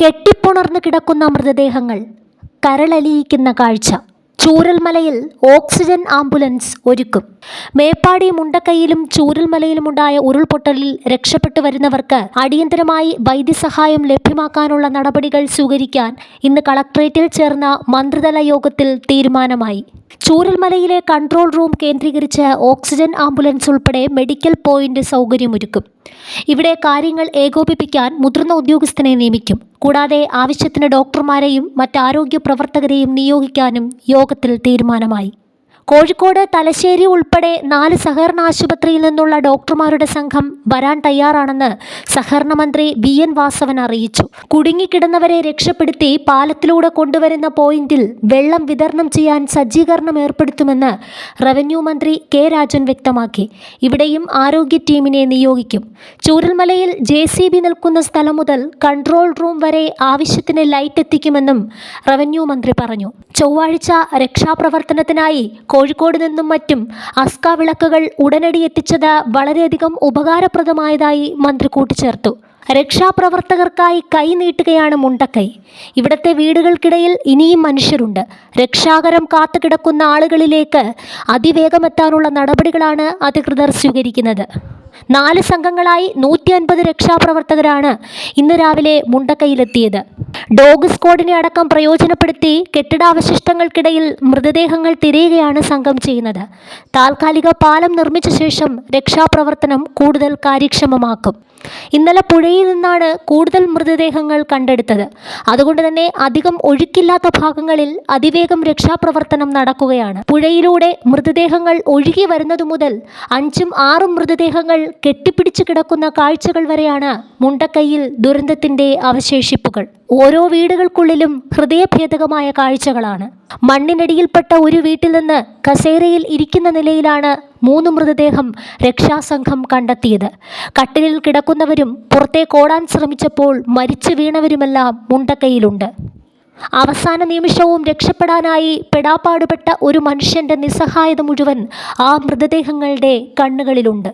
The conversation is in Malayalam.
കെട്ടിപ്പുണർന്നു കിടക്കുന്ന മൃതദേഹങ്ങൾ കരളലിയിക്കുന്ന കാഴ്ച ചൂരൽമലയിൽ ഓക്സിജൻ ആംബുലൻസ് ഒരുക്കും. മേപ്പാടി മുണ്ടക്കൈയിലും ചൂരൽമലയിലുമുണ്ടായ ഉരുൾപൊട്ടലിൽ രക്ഷപ്പെട്ടു വരുന്നവർക്ക് അടിയന്തരമായി വൈദ്യസഹായം ലഭ്യമാക്കാനുള്ള നടപടികൾ സ്വീകരിക്കാൻ ഇന്ന് കളക്ട്രേറ്റിൽ ചേർന്ന മന്ത്രിതല യോഗത്തിൽ തീരുമാനമായി. ചൂരൽമലയിലെ കൺട്രോൾ റൂം കേന്ദ്രീകരിച്ച് ഓക്സിജൻ ആംബുലൻസ് ഉൾപ്പെടെ മെഡിക്കൽ പോയിന്റ് സൗകര്യമൊരുക്കും. ഇവിടെ കാര്യങ്ങൾ ഏകോപിപ്പിക്കാൻ മുതിർന്ന ഉദ്യോഗസ്ഥനെ നിയമിക്കും. കൂടാതെ ആവശ്യത്തിന് ഡോക്ടർമാരെയും മറ്റാരോഗ്യ പ്രവർത്തകരെയും നിയോഗിക്കാനും യോഗത്തിൽ തീരുമാനമായി. കോഴിക്കോട് തലശ്ശേരി ഉൾപ്പെടെ നാല് സഹകരണ ആശുപത്രിയിൽ നിന്നുള്ള ഡോക്ടർമാരുടെ സംഘം വരാൻ തയ്യാറാണെന്ന് സഹകരണ മന്ത്രി വി എൻ വാസവൻ അറിയിച്ചു. കുടുങ്ങിക്കിടന്നവരെ രക്ഷപ്പെടുത്തി പാലത്തിലൂടെ കൊണ്ടുവരുന്ന പോയിന്റിൽ വെള്ളം വിതരണം ചെയ്യാൻ സജ്ജീകരണം ഏർപ്പെടുത്തുമെന്ന് റവന്യൂ മന്ത്രി കെ രാജൻ വ്യക്തമാക്കി. ഇവിടെയും ആരോഗ്യ ടീമിനെ നിയോഗിക്കും. ചൂരൽമലയിൽ ജെ സി ബി നിൽക്കുന്ന സ്ഥലം മുതൽ കൺട്രോൾ റൂം വരെ ആവശ്യത്തിന് ലൈറ്റ് എത്തിക്കുമെന്നും റവന്യൂ മന്ത്രി പറഞ്ഞു. ചൊവ്വാഴ്ച രക്ഷാപ്രവർത്തനത്തിനായി കോഴിക്കോട് നിന്നും മറ്റും അസ്ക വിളക്കുകൾ ഉടനടി എത്തിച്ചത് വളരെയധികം ഉപകാരപ്രദമായതായി മന്ത്രി കൂട്ടിച്ചേർത്തു. രക്ഷാപ്രവർത്തകർക്കായി കൈ നീട്ടുകയാണ് മുണ്ടക്കൈ. ഇവിടത്തെ വീടുകൾക്കിടയിൽ ഇനിയും മനുഷ്യരുണ്ട്. രക്ഷാകരം കാത്തുകിടക്കുന്ന ആളുകളിലേക്ക് അതിവേഗമെത്താനുള്ള നടപടികളാണ് അധികൃതർ സ്വീകരിക്കുന്നത്. നാല് സംഘങ്ങളായി നൂറ്റി അൻപത് രക്ഷാപ്രവർത്തകരാണ് ഇന്ന് രാവിലെ മുണ്ടക്കൈയിലെത്തിയത്. ഡോഗ് സ്ക്വാഡിനെ അടക്കം പ്രയോജനപ്പെടുത്തി കെട്ടിടാവശിഷ്ടങ്ങൾക്കിടയിൽ മൃതദേഹങ്ങൾ തിരയുകയാണ് സംഘം ചെയ്യുന്നത്. താൽക്കാലിക പാലം നിർമ്മിച്ച ശേഷം രക്ഷാപ്രവർത്തനം കൂടുതൽ കാര്യക്ഷമമാക്കും. ഇന്നലെ പുഴയിൽ നിന്നാണ് കൂടുതൽ മൃതദേഹങ്ങൾ കണ്ടെടുത്തത്. അതുകൊണ്ട് തന്നെ അധികം ഒഴുക്കില്ലാത്ത ഭാഗങ്ങളിൽ അതിവേഗം രക്ഷാപ്രവർത്തനം നടക്കുകയാണ്. പുഴയിലൂടെ മൃതദേഹങ്ങൾ ഒഴുകി വരുന്നതു മുതൽ അഞ്ചും ആറും മൃതദേഹങ്ങൾ കെട്ടിപ്പിടിച്ചു കിടക്കുന്ന കാഴ്ചകൾ വരെയാണ് മുണ്ടക്കൈയിൽ ദുരന്തത്തിന്റെ അവശേഷിപ്പുകൾ. ഓരോ വീടുകൾക്കുള്ളിലും ഹൃദയഭേദകമായ കാഴ്ചകളാണ്. മണ്ണിനടിയിൽപ്പെട്ട ഒരു വീട്ടിൽ നിന്ന് കസേരയിൽ ഇരിക്കുന്ന നിലയിലാണ് മൂന്ന് മൃതദേഹം രക്ഷാസംഘം കണ്ടെത്തിയത്. കട്ടിലിൽ കിടക്കുന്നവരും പുറത്തേക്ക് ഓടാൻ ശ്രമിച്ചപ്പോൾ മരിച്ചു വീണവരുമെല്ലാം മുണ്ടക്കൈയിലുണ്ട്. അവസാന നിമിഷവും രക്ഷപ്പെടാനായി പെടാപ്പാടുപെട്ട ഒരു മനുഷ്യന്റെ നിസ്സഹായത മുഴുവൻ ആ മൃതദേഹങ്ങളുടെ കണ്ണുകളിലുണ്ട്.